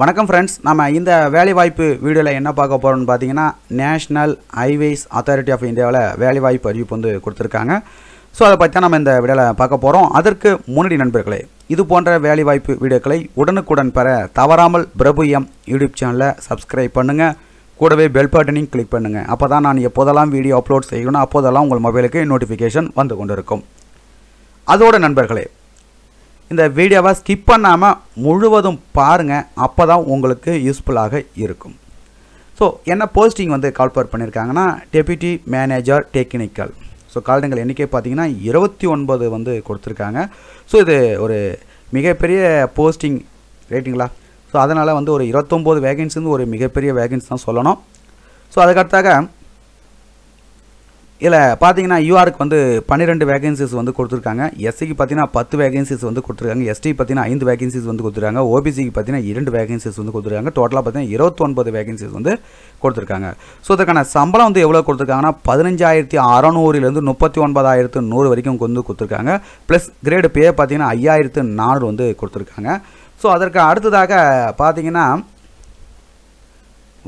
வணக்கம் ஃப்ரெண்ட்ஸ் நம்ம இந்த வேலைவாய்ப்பு வீடியோவில் என்ன பார்க்க போகிறோம்னு பார்த்தீங்கன்னா நேஷ்னல் ஹைவேஸ் அத்தாரிட்டி ஆஃப் இந்தியாவில் வேலைவாய்ப்பு அறிவிப்பு வந்து கொடுத்துருக்காங்க. ஸோ அதை பற்றி தான் நம்ம இந்த வீடியோவில் பார்க்க போகிறோம் அதற்கு முன்னாடி நண்பர்களே இது போன்ற வேலைவாய்ப்பு வீடியோக்களை உடனுக்குடன் பெற தவறாமல் பிரபு எம் யூடியூப் சேனலை சப்ஸ்கிரைப் பண்ணுங்கள் கூடவே பெல் பட்டனையும் கிளிக் பண்ணுங்கள் அப்போ தான் நான் எப்போதெல்லாம் வீடியோ அப்லோட் செய்யணும் அப்போதெல்லாம் உங்கள் மொபைலுக்கு நோட்டிஃபிகேஷன் வந்து கொண்டிருக்கும். அதோட நண்பர்களே இந்த வீடியோவை ஸ்கிப் பண்ணாமல் முழுவதும் பாருங்கள் அப்போ தான் உங்களுக்கு யூஸ்ஃபுல்லாக இருக்கும். ஸோ என்ன போஸ்டிங் வந்து கால்பர் பண்ணியிருக்காங்கன்னா டெபியூட்டி மேனேஜர் டெக்னிக்கல் ஸோ கால்டங்கள் எண்ணிக்கை பார்த்தீங்கன்னா இருபத்தி ஒன்பது வந்து கொடுத்துருக்காங்க. ஸோ இது ஒரு மிகப்பெரிய போஸ்டிங் ரைட்டுங்களா ஸோ அதனால் வந்து ஒரு இருபத்தொம்போது வேகன்சி வந்து ஒரு மிகப்பெரிய வேகன்சி தான் சொல்லணும். ஸோ அதுக்கடுத்தாக இதில் பார்த்தீங்கன்னா யூஆருக்கு வந்து பன்னிரெண்டு வேகன்சிஸ் வந்து கொடுத்துருக்காங்க. எஸ்சிக்கு பார்த்தீங்கன்னா பத்து வேகன்சிஸ் வந்து கொடுத்துருக்காங்க. எஸ்டி பார்த்தீங்கன்னா ஐந்து வேகன்சிஸ் வந்து கொடுத்துருக்காங்க. ஓபிசிக்கு பார்த்தீங்கன்னா இரண்டு வேகன்சிஸ் வந்து கொடுத்துருக்காங்க. டோட்டலாக பார்த்தீங்கன்னா இருபத்தொன்பது வேகன்சிஸ் வந்து கொடுத்துருக்காங்க. ஸோ இதற்கான சம்பளம் வந்து எவ்வளோ கொடுத்துருக்காங்கன்னா பதினஞ்சாயிரத்தி அறநூறுலேருந்து முப்பத்தி ஒன்பதாயிரத்து நூறு வரைக்கும் வந்து கொடுத்துருக்காங்க. ப்ளஸ் கிரேடு பே பார்த்தீங்கன்னா ஐயாயிரத்து நானூறு வந்து கொடுத்துருக்காங்க. ஸோ அதற்கு அடுத்ததாக பார்த்தீங்கன்னா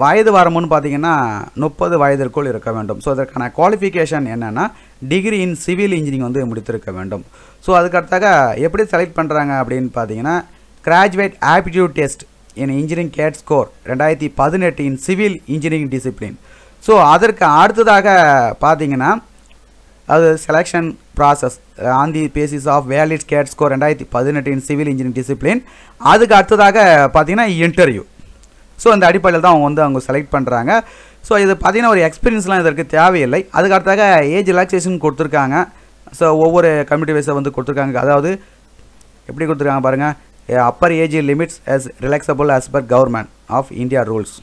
வயது வரமுன்னு பார்த்தீங்கன்னா முப்பது வயதிற்குள் இருக்க வேண்டும். ஸோ அதற்கான குவாலிஃபிகேஷன் என்னென்னா டிகிரி இன் சிவில் இன்ஜினியரிங் வந்து முடித்திருக்க வேண்டும். ஸோ அதுக்கடுத்தாக எப்படி செலக்ட் பண்ணுறாங்க அப்படின்னு பார்த்தீங்கன்னா graduate aptitude test in engineering GATE score ரெண்டாயிரத்தி பதினெட்டு in civil engineering discipline so அதற்கு அடுத்ததாக பார்த்தீங்கன்னா அது selection process on the basis of valid GATE score ரெண்டாயிரத்தி பதினெட்டு இன் சிவில் இன்ஜினியரிங் டிசிப்ளின் அதுக்கு அடுத்ததாக பார்த்தீங்கன்னா இன்டர்வியூ ஸோ அந்த அடிப்படையில் தான் அவங்க வந்து அவங்க செலக்ட் பண்ணுறாங்க ஸோ இது பார்த்தீங்கன்னா ஒரு எக்ஸ்பீரியன்ஸ்லாம் இதற்கு தேவையில்லை. அதுக்கு அடுத்தாக ஏஜ் ரிலாக்ஸேஷன் கொடுத்துருக்காங்க. ஸோ ஒவ்வொரு கம்யூனிட்டி வைஸை வந்து கொடுத்துருக்காங்க. அதாவது எப்படி கொடுத்துருக்காங்க பாருங்கள் upper age limits as relaxable as per government of India rules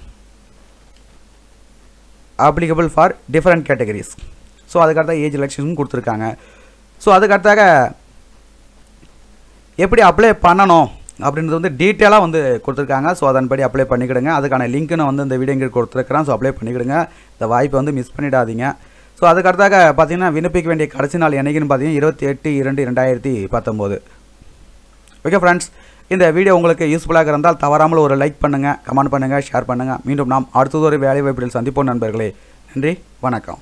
applicable for different categories so அதுக்கடுத்த ஏஜ் ரிலாக்ஸேஷன் கொடுத்துருக்காங்க. ஸோ அதுக்கடுத்தாக எப்படி அப்ளை பண்ணணும்? அப்படின்றது வந்து டீட்டெயிலாக வந்து கொடுத்துருக்காங்க. ஸோ அதன்படி அப்ளை பண்ணிக்கிடுங்க. அதுக்கான லிங்க்கு நான் வந்து இந்த வீடியோ இங்கே கொடுத்துருக்கிறேன். ஸோ அப்ளை பண்ணிக்கிடுங்க. இந்த வாய்ப்பை வந்து மிஸ் பண்ணிடாதீங்க. ஸோ அதுக்கடுத்தாக பார்த்தீங்கன்னா விண்ணப்பிக்க வேண்டிய கடைசி நாள் என்னைக்குன்னு பார்த்தீங்கன்னா இருபத்தி எட்டு இரண்டு ரெண்டாயிரத்தி பத்தொம்போது. ஓகே ஃப்ரெண்ட்ஸ் இந்த வீடியோ உங்களுக்கு யூஸ்ஃபுல்லாக இருந்தால் தவறாமல் ஒரு லைக் பண்ணுங்கள் கமெண்ட் பண்ணுங்கள் ஷேர் பண்ணுங்கள் மீண்டும் நாம் அடுத்தது ஒரு வேலை வாய்ப்பில் சந்திப்போம் நண்பர்களே. நன்றி வணக்கம்.